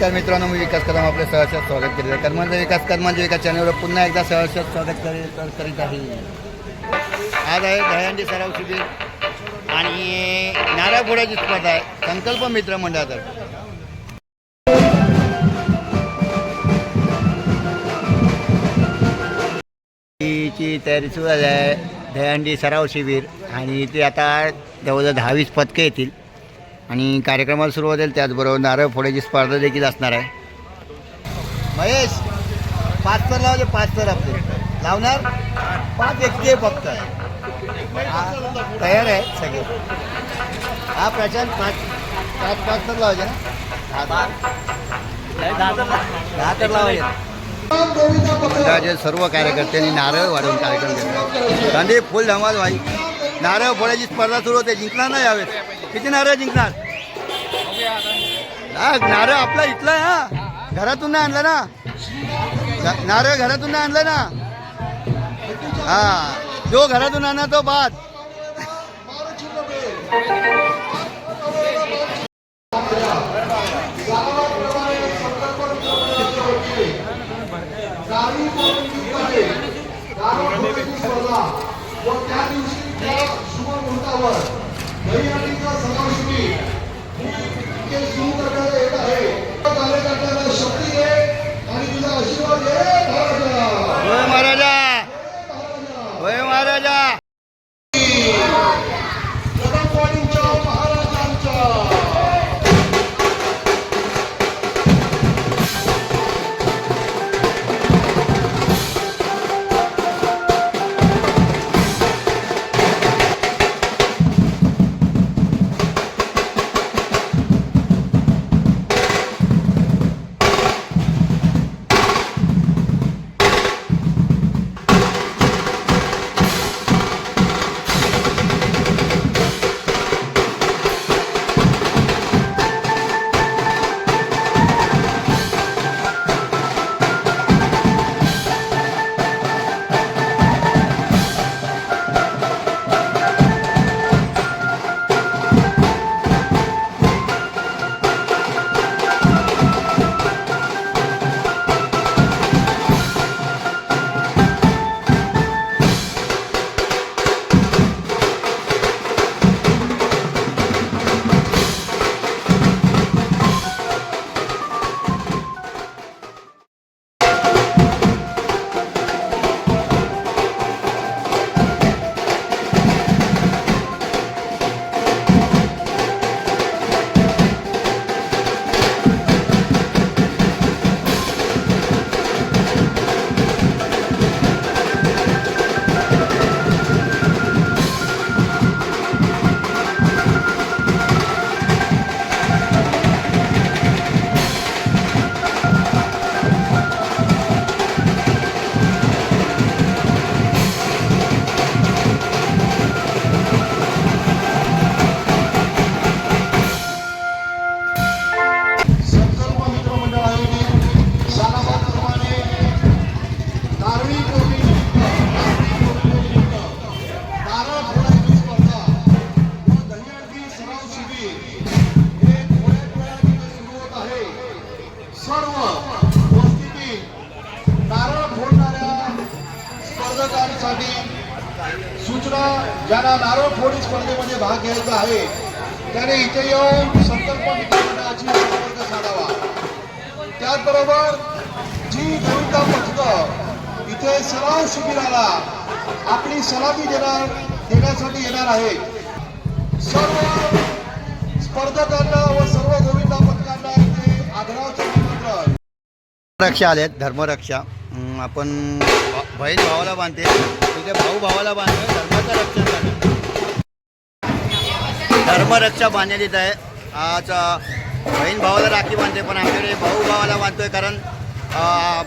नमस्कार मित्रांनो मी विकास कदम आपले सहर्षात स्वागत करीत आहे. कर्मांचं विकास कर्मांच्या विकास चॅनलवर पुन्हा एकदा सहर्षात स्वागत करीत करीत आहे. आज आहे दह्यांडी सराव शिबिर आणि नारळ फोडायची स्पर्धा आहे. संकल्प मित्र मंडळातर्फे. ची तयारी सुरू झाली आहे दह्यांडी सराव शिबिर आणि ते आता जवळजवळ दहावीस पदके येतील. आणि कार्यक्रमाला सुरुवात होईल त्याचबरोबर नारळ फोडायची स्पर्धा देखील असणार आहे. महेश पाच तर लावले पाच तर आपले. लावणार? पाच एकटे फक्त हा, तयार आहे सगळे. हा प्रशांत पाच पाच पाच तर लावायचे ना? दहा. तर- दहा तर लावायचे सर्व कार्यकर्त्यांनी नारळ वाढवून कार्यक्रम घेतला. फुल धमाल व्हायची नारळ फोडायची स्पर्धा सुरू होते. जिंकणार नाही यावेळेस. किती नारळ जिंकणार? हा नारळ आपला इथला हा. घरातून नाही आणलं ना. नारळ घरातून नाही आणलं ना. हा. जो घरातून आणा तो बाद. इथे येऊन संकल्प मित्रमंडळाची संपर्क साधावा. त्याचबरोबर जी विरुद्ध पथकं इथे सराव शिबिराला आपली सलामी देणार देण्यासाठी येणार आहे. सर्व स्पर्धकांना व सर्व गोविंदा पथकांना इथे आदराचे रक्षा आलेत धर्मरक्षा आपण बहीण भावाला बांधते तिथे भाऊ भावाला बांधतो धर्माचं रक्षण करतो. धर्मरक्षा बांधण्यात येत आहे. आज बहीण भावाला राखी बांधते पण आमच्याकडे भाऊ भावाला बांधतोय कारण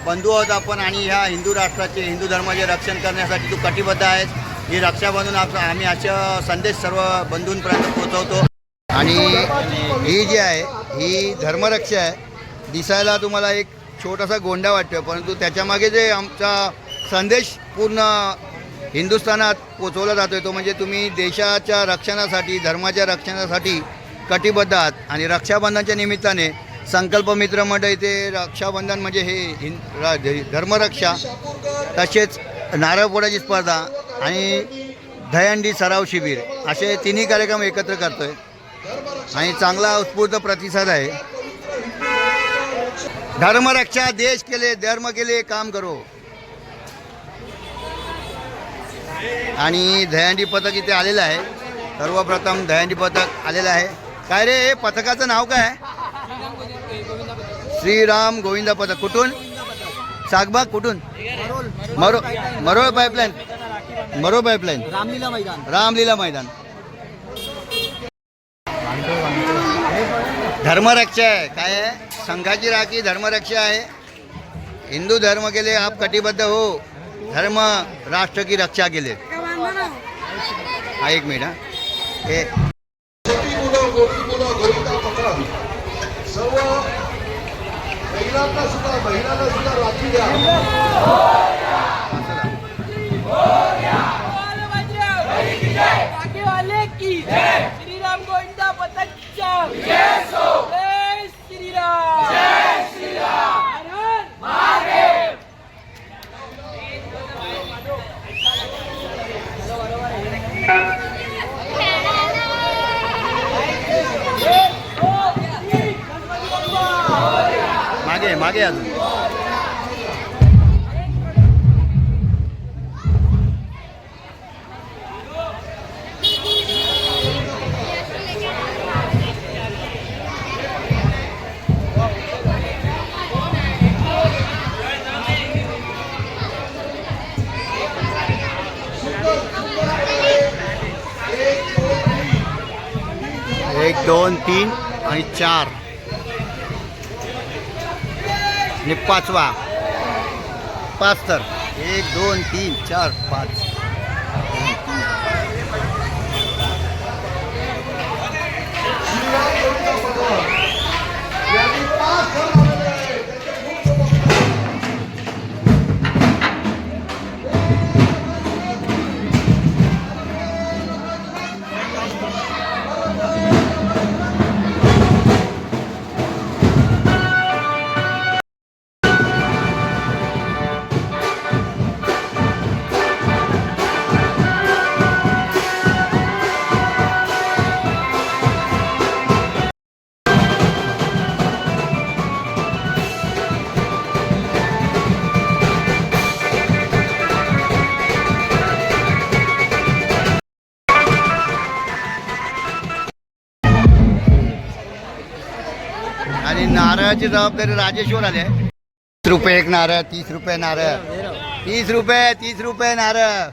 बंधू आहोत आपण आणि ह्या हिंदू राष्ट्राचे हिंदू धर्माचे रक्षण करण्यासाठी तू कटिबद्ध आहेस ही रक्षाबंधन आप आम्ही असं संदेश सर्व बंधूंपर्यंत पोहोचवतो. आणि ही जी आहे ही धर्मरक्षा आहे. दिसायला तुम्हाला एक छोटासा गोंडा वाटतो परंतु त्याच्यामागे जे आमचा संदेश पूर्ण हिंदुस्थानात पोचवला जातो तो म्हणजे तुम्ही देशाच्या रक्षणासाठी धर्माच्या रक्षणासाठी कटिबद्ध आहात. आणि रक्षाबंधनच्या निमित्ताने संकल्प मित्र मंडळ इथे रक्षाबंधन म्हणजे हे हिं धर्मरक्षा तसेच नारळ स्पर्धा आणि दहंडी सराव शिबिर असे तिन्ही कार्यक्रम एकत्र करतोय. आणि चांगला उत्स्फूर्त प्रतिसाद आहे. धर्मरक्षा देश केले धर्म केले काम करो. आणि दहंडी पथक इथे आलेलं आहे. सर्वप्रथम दहंडी पथक आलेलं आहे. काय रे हे पथकाचं नाव काय? आहे श्रीराम गोविंद पथक. कुठून? सागबाग कुठून? मरो मरोळ पाईपलाईन मरोळ पाईपलाईन रामलीला मैदान. रामलीला मैदान. धर्मरक्षा आहे. काय आहे? संघाची राखी धर्मरक्षा आहे. हिंदू धर्म के लिए आप कटिबद्ध हो. धर्म राष्ट्र की रक्षा के लिए। हा एक मिनिट हा। हे छोटी मुलं मोठी मुलं गोविंदा पकड सर्व महिलांना सुद्धा महिलांना सुद्धा राखी द्या श्रीराम गोविंदा पतकच्या श्रीराम मागे मागे अजून. एक दोन तीन आणि चार. आणि पाचवा. पाच तर. एक दोन तीन चार पाच. आणि नारळाची जबाबदारी राजेश्वर आले तीस रुपये एक नारळ तीस रुपये नारळ. तीस रुपये तीस रुपये नारळ.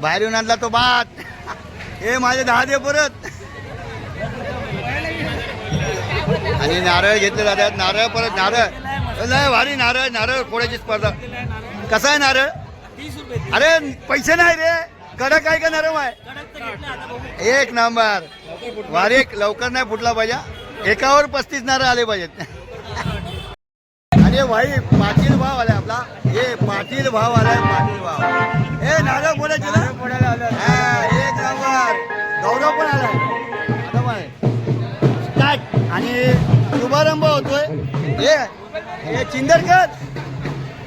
बाहेरून आणला तो भात. हे माझे दहा दे परत. आणि नारळ घेतले जातात. नारळ परत नारळ. लय भारी नारळ नारळ फोडायची स्पर्धा. कसा आहे नारळ? अरे पैसे नाही रे. कडक आहे का नरम आहे? एक नंबर. वारे लवकर नाही फुटला पाहिजे. एकावर पस्तीस नारळ आले पाहिजेत. अरे भाई पाटील भाव आलाय आपला. हे पाटील भाव आलाय पाटील भाव. हे नारळ फोडायचे ना? हा, एक नंबर. गौरव पण आलाय. आता पण स्टार्ट आणि शुभारंभ होतोय. हे हे चिंदरकर.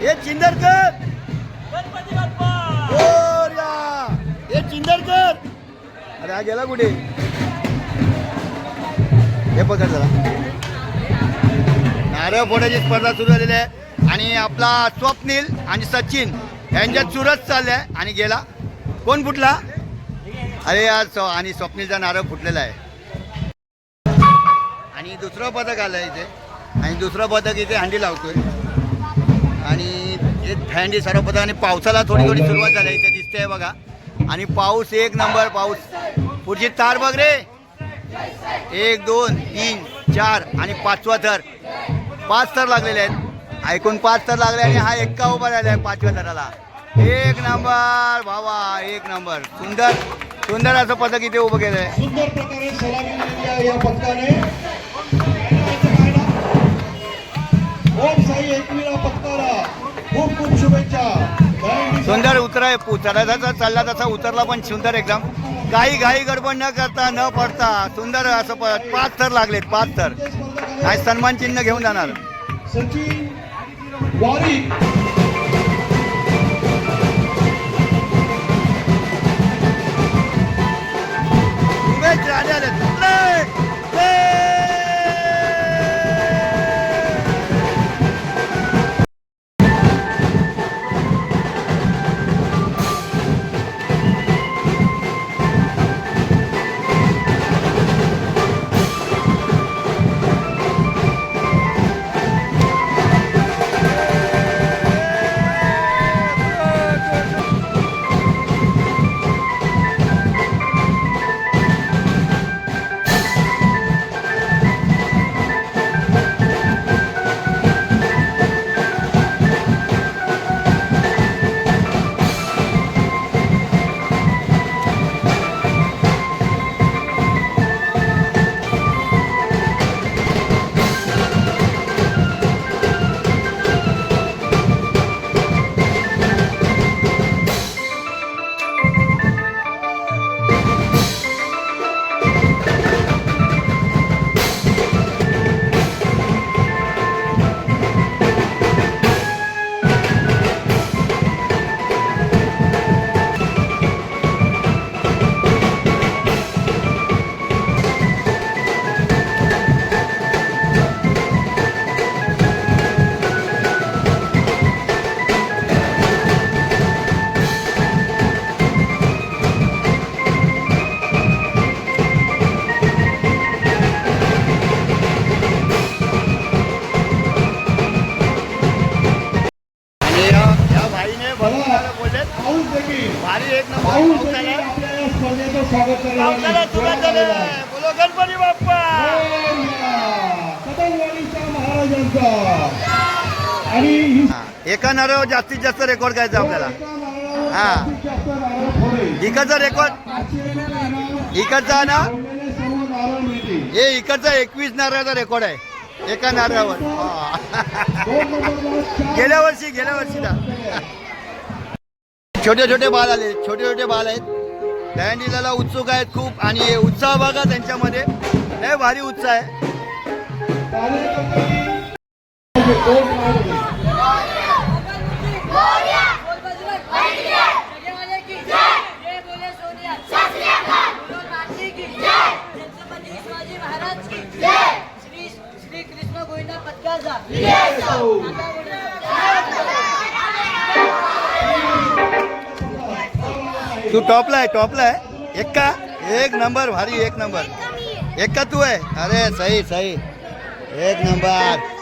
हे चिंदरकर. गोऱ्या. हे चिंदरकर. अरे हा गेला कुठे? हे पकड जरा. नारळ फोडायची स्पर्धा सुरू झालेली आहे. आणि आपला स्वप्नील आणि सचिन यांच्यात चुरत आहे आणि गेला. कोण फुटला? अरे आज स्व- आणि स्वप्नीलचा नारळ फुटलेला आहे. आणि दुसरं पदक आलं इथे. आणि दुसरं पदक इथे हंडी लावतोय. आणि हे हंडी सर्व पदक आणि पावसाला थोडी थोडी सुरुवात झाली इथे दिसते बघा. आणि पाऊस एक नंबर पाऊस. पुढची तार बघ रे. एक दोन तीन चार आणि पाचवा थर. पाच थर लागलेले आहेत. ऐकून पाच थर लागले आणि हा एक्का उभा राहिला आहे पाचव्या थराला. एक नंबर भावा एक नंबर. सुंदर सुंदर असं पथक इथे उभं केलं आहे सुंदर प्रकारे या पथकाने पथकाला खूप खूप शुभेच्छा. सुंदर उतराय चढायचा चालला तसा उतरला पण सुंदर एकदम. काही घाई गडबड न करता न पडता सुंदर असं प- पाच थर लागलेत पाच थर. स्पर्धकाने आज सन्मान चिन्ह घेऊन जाणार. एका नारळ हो, जास्तीत जास्त रेकॉर्ड करायचा आपल्याला. हा. इकडचा रेकॉर्ड इकडचा ना? हे इकडचा एकवीस नारळाचा रेकॉर्ड आहे. एका नारळावर गेल्या वर्षी गेल्या वर्षीचा छोटे छोटे बाल आले छोटे छोटे बाल आहेत. दहंडीला उत्सुक आहेत खूप आणि हे उत्साह बघा त्यांच्यामध्ये. लय भारी उत्साह आहे कार्यकर्त्यांनी कोण मारले? श्री कृष्ण गोविंदा पत्काचा तू टॉपला आहे टॉपला आहे. एक का? एक नंबर भारी एक नंबर. एक का तू आहे? अरे सही सही एक नंबर.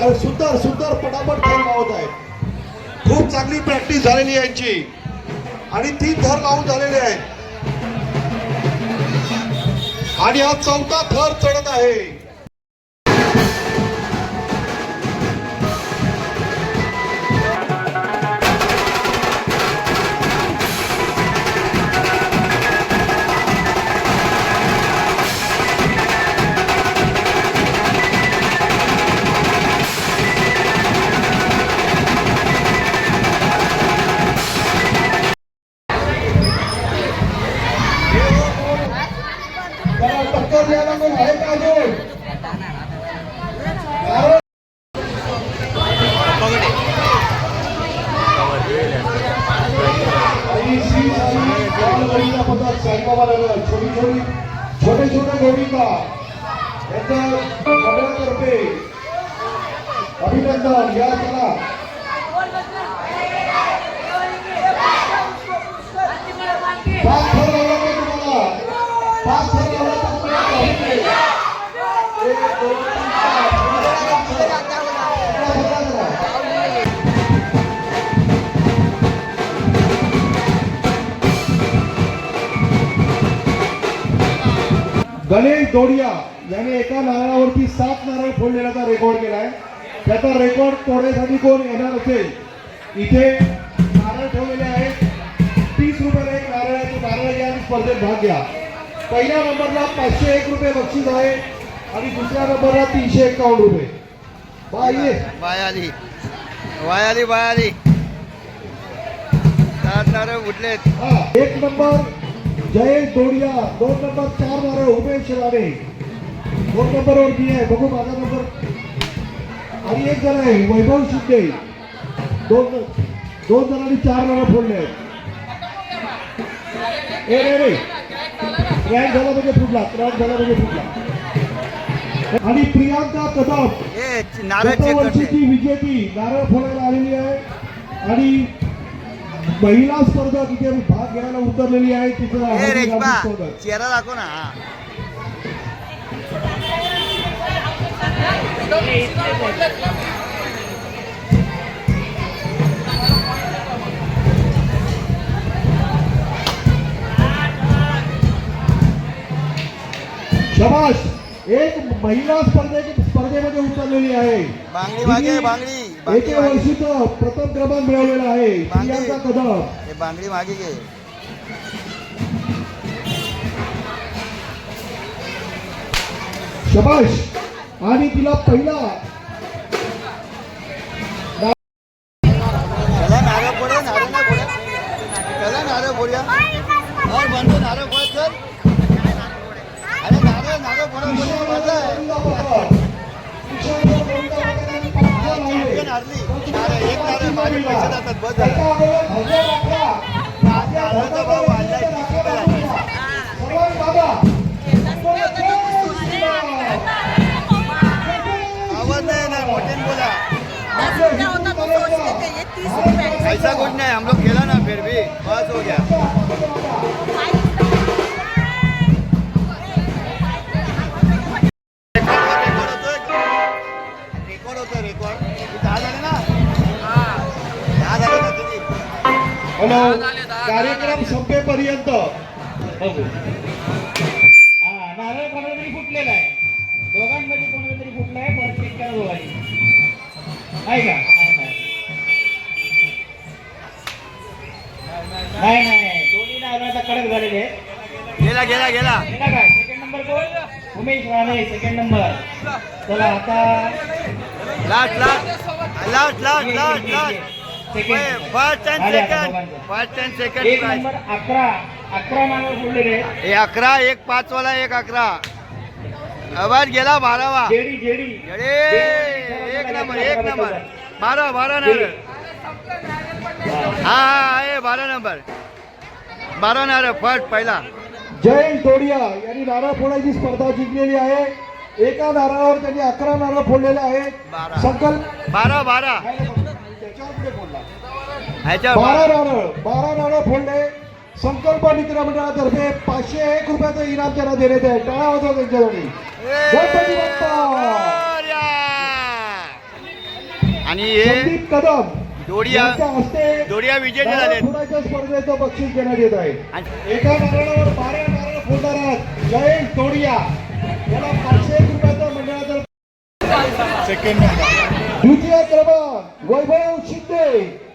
सुंदर सुंदर पटापट धर लावत आहेत. खूप चांगली प्रॅक्टिस झालेली आहे यांची. आणि तीन थर लावून झालेले आहेत. आणि हा चौथा थर चढत आहे. गणेश दोडिया याने एका नारळावरती सात नारळ फोडलेल्याचा रेकॉर्ड केलाय. त्याचा रेकॉर्ड तोडण्यासाठी कोण येणार असेल? इथे नारळ ठेवलेले आहेत. तीस रुपयाला एक नारळ आहे. तो नारळ घ्या आणि स्पर्धेत भाग घ्या. पहिल्या नंबरला पाचशे एक रुपये बक्षीस आहे आणि दुसऱ्या नंबरला तीनशे एकावन्न रुपये. बाय आली. वाय आली बाय आली. सात नारळ उठलेत. एक नंबर. जयेश दोडिया दोन नंबर चार नारळ उमेश राणे। दोन नंबरवर मी आहे बघू माझा नंबर। आणि एक जण आहे वैभव शिंदे दोन दोन जणांनी चार नारळ फोडले आहेत ए रे रे। क्रॅक झाला म्हणजे फुटला क्रॅक झाला म्हणजे फुटला। आणि प्रियांका कदम वर्षीची विजेती नारळ फोडायला आलेली आहे. आणि महिला स्पर्धा तिथे भाग घ्यायला उतरलेली आहे स्वागत. चेहरा दाखव ना. शबाश एक महिला स्पर्धे स्पर्धेमध्ये उतरलेली आहे. बांगडी मागे तिने बांगडी बांगडी एके वर्षीचं प्रथम क्रमांक मिळवलेला आहे. प्रियांका कदम. हे बांगडी मागे घे. शबाश आणि तिला पहिला. नारळ फोडे नारळ त्याला नारळ फोडूया ऐसा कुछ नहीं हम लोग खेला ना फिर भी. बस हो गया. हॅलो कार्यक्रम संपेपर्यंत. बघू. हा नारळ कोणाला तरी फुटलेला आहे. दोघांमध्ये कोणाला तरी फुटला आहे परत चेक करा दोघांनी. आहे का? नाही नाही. दोन्ही नारळ आता कडक झालेले आहेत. गेला गेला गेला. गेला का सेकंड नंबर कोण? उमेश राणे सेकंड नंबर चला आता. Last last last last last second first and second. First and second prize number अकरा. अकरा हे अकरा एक पाच वाला एक अकरा. आवाज गेला बारावा. अरे एक नंबर एक नंबर. बारा बारा नारळ हा हा बारा नंबर. बारा नारळ फर्स्ट पहिला. जयेश दोडिया यांनी नारळ फोडायची स्पर्धा जिंकलेली आहे. एका नारळावर त्यांनी अकरा नारळ फोडलेले आहेत. संकल्प बारा बारा. बारा. नारळ बारा नारळ फोडले. संकल्प मित्र मंडळातर्फे पाचशे एक रुपयाचं इनाम त्यांना देण्यात आहे. टाळा होता त्यांच्यासाठी. आणि हे संदीप कदम दोडिया हस्ते दोडिया स्पर्धेचं बक्षीस देण्यात येत आहे. एका नारळावर बारा नारळ फोडणारा जयेश दोडिया याला पाचशे एक रुपयाचं मंडळाचं द्वितीय क्रमांक वैभव शिंदे.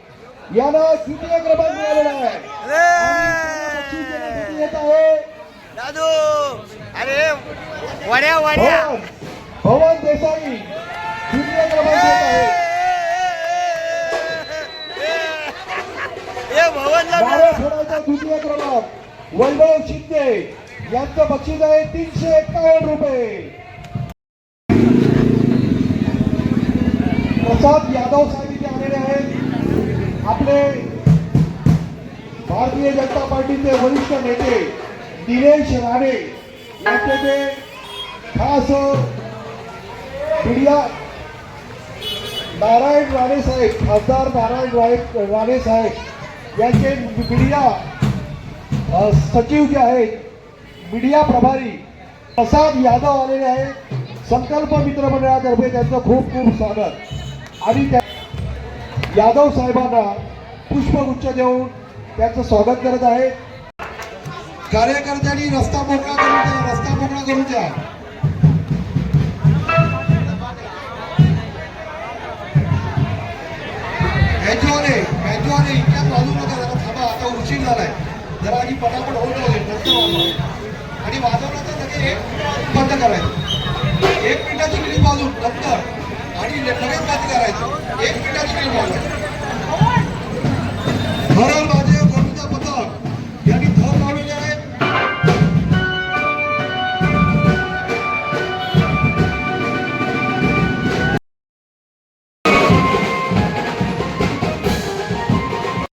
याला द्वितीय क्रमांक मिळालेला आहे? येत दादू! अरे वड्या वड्या! भवन देसाई द्वितीय क्रमांक येत आहे? द्वितीय क्रमांक वैभव शिंदे यांचं बक्षीस आहे तीनशे एकावन्न रुपये. प्रसाद यादव साहेब इथे आलेले आहेत. आपले भारतीय जनता पार्टीचे वरिष्ठ नेते दिनेश राणे यांचे ते खास मीडिया नारायण राणे साहेब खासदार नारायण राणे राणे साहेब यांचे मीडिया सचिव जे आहेत मीडिया प्रभारी प्रसाद यादव आलेले आहेत. संकल्प मित्र मंडळातर्फे त्यांचं खूप खूप स्वागत. आणि त्या यादव साहेबांना पुष्पगुच्छ देऊन त्यांचं स्वागत करत आहे. कार्यकर्त्यांनी रस्ता मोकळा करून द्या रस्ता मोकळा करून द्या. मॅन्युअले मॅन्युअले इतक्या वाजू नका जरा थांबा आता उशीर झालाय. जरा आधी पटापट होऊन जाऊ दे नंतर आणि वाजवलं तर एक बंद करायचं. एक मिनिटाची क्लिप वाजून नंतर. आणि लगेच बंद करायचं. एक मिनिटाची क्लिप वाजवायची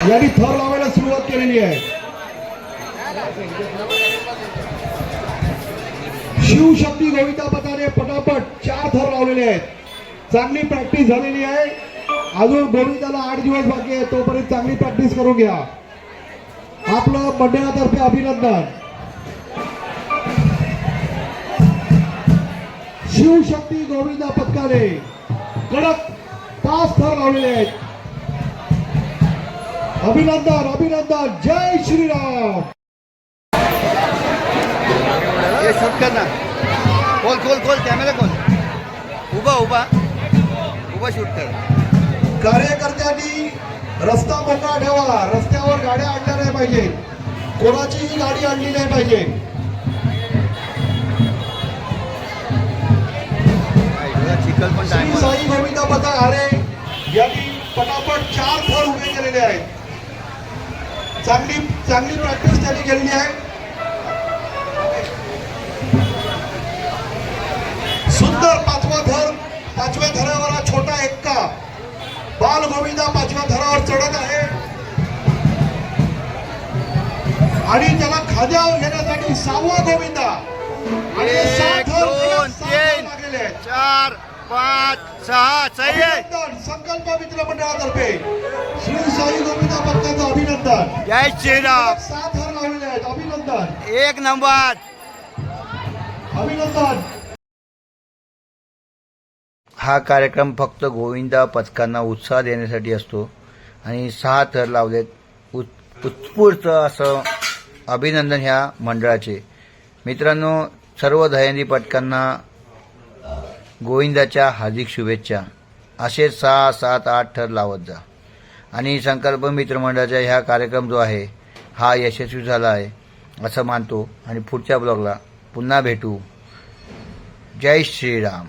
यांनी थर लावायला सुरुवात केलेली आहे. शिवशक्ती गोविंदा पताने पटापट चार थर लावलेले आहेत. चांगली प्रॅक्टिस झालेली आहे. अजून गोविंदाला आठ दिवस बाकी आहे तोपर्यंत चांगली प्रॅक्टिस करून घ्या. आपलं मंडळातर्फे अभिनंदन. शिवशक्ती गोविंदा पथकाने कडक पाच थर लावलेले आहेत. अभिनंदन अभिनंदन. जय श्रीराम. हे शूट ना. खोल खोल खोल. कॅमेरा खोल. उभा उभा. उभा शूट कर. कार्यकर्त्यांनी रस्ता मोकळा ठेवा. रस्त्यावर गाड्या आणल्या नाही पाहिजे कोणाचीही गाडी आणली नाही पाहिजे. साई गोविंदा पथक आरे यांनी पटापट चार थर उभे केलेले आहेत. चांगली चांगली प्रॅक्टिस त्यांनी केलेली आहे. सुंदर पाचवा थर पाचव्या थरावर हा छोटा एक्का. बाल गोविंदा पाचव्या थरावर चढत आहे. आणि त्याला खाद्यावर घेण्यासाठी सहावा गोविंदा. आणि चार पाच सहा सही अभिनंदन संकल्प मित्र मंडळातर्फे श्री साई गोविंदा पथकाचं अभिनंदन. जय श्रीराम. सात थर लावलेले आहेत. अभिनंदन. एक नंबर. अभिनंदन. हा कार्यक्रम फक्त गोविंदा पथकांना उत्साह देण्यासाठी असतो आणि सहा थर लावलेत. उत् उत्स्फूर्त असं अभिनंदन ह्या मंडळाचे. मित्रांनो सर्व दहयंदी पथकांना गोविंदाच्या हार्दिक शुभेच्छा. असे सहा सात आठ थर लावत जा. आणि संकल्प मित्रमंडळाचा ह्या कार्यक्रम जो आहे हा यशस्वी झाला आहे असं मानतो. आणि पुढच्या ब्लॉगला पुन्हा भेटू. जय श्रीराम.